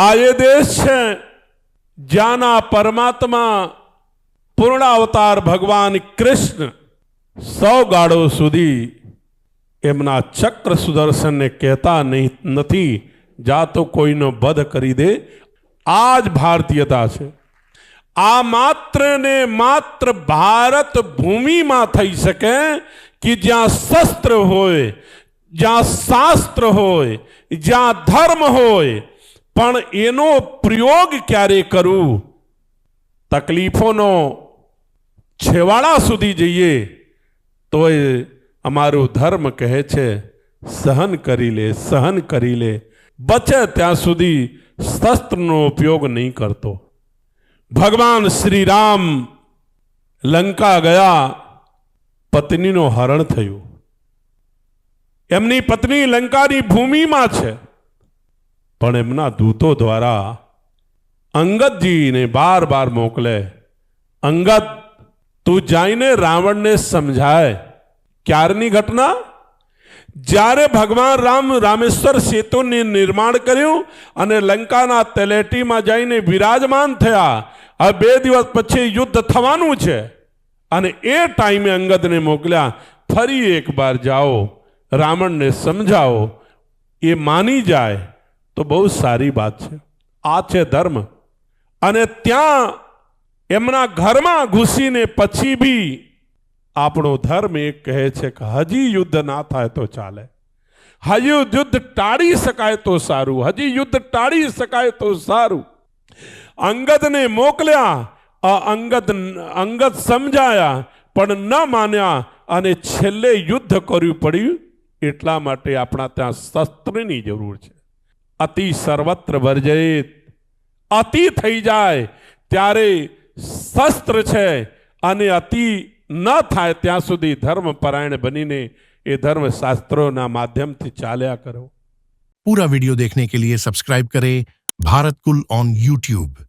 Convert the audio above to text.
આ એ દેશ છે જ્યાંના પરમાત્મા પૂર્ણ અવતાર ભગવાન કૃષ્ણ સો ગાળો સુધી એમના ચક્ર સુદર્શનને કહેતા નહીં, નથી, જા તો કોઈનો વધ કરી દે. આ જ ભારતીયતા છે. આ માત્ર ને માત્ર ભારત ભૂમિમાં થઈ શકે કે જ્યાં શસ્ત્ર હોય, જ્યાં શાસ્ત્ર હોય, જ્યાં ધર્મ હોય પણ એનો પ્રયોગ ક્યારે કરવું તકલીફોનો છેવાડા સુધી જઈએ તો એ અમારું ધર્મ કહે છે, સહન કરી લે, સહન કરી લે. બચે ત્યાં સુધી શસ્ત્રનો ઉપયોગ નહીં કરતો. ભગવાન શ્રી રામ લંકા ગયા, પત્નીનો હરણ થયું. એમની પત્ની લંકાની ભૂમિમાં છે. પણ એમના દૂતો દ્વારા અંગદજીને બાર બાર મોકલે, અંગદ, તું જઈને રાવણને સમજાય. ક્યારની ઘટના? જ્યારે ભગવાન રામ રામેશ્વર સેતુનું નિર્માણ કર્યું અને લંકાના તલેટીમાં જઈને વિરાજમાન થયા હવે બે દિવસ પછી યુદ્ધ થવાનું છે. અને એ ટાઈમે અંગદને મોકલ્યા, ફરી એકવાર જાઓ, રાવણને સમજાવો. એ માની જાય. તો બહુ સારી વાત છે. આ છે ધર્મ. અને ત્યાં એમના ઘરમાં ઘૂસીને પછી બી આપણો ધર્મ એ કહે છે કે હજી યુદ્ધ ના થાય તો ચાલે. હજી યુદ્ધ ટાળી શકાય તો સારું. હજી યુદ્ધ ટાળી શકાય તો સારું. અંગદને મોકલ્યા, આ અંગદ અંગદ સમજાયા, પણ ન માન્યા અને છેલ્લે યુદ્ધ કરવું પડ્યું. એટલા માટે આપણા ત્યાં શસ્ત્રની જરૂર છે. અતિ સર્વત્ર વર્જિત અતિ થઈ જાય ત્યારે શસ્ત્ર છે અને અતિ ન થાય ત્યાં સુધી ધર્મપરાયણ બનીને એ ધર્મશાસ્ત્રોના માધ્યમથી ચાલ્યા કરો पूरा वीडियो देखने के लिए सब्सक्राइब करें भारत कुल ऑन यूट्यूब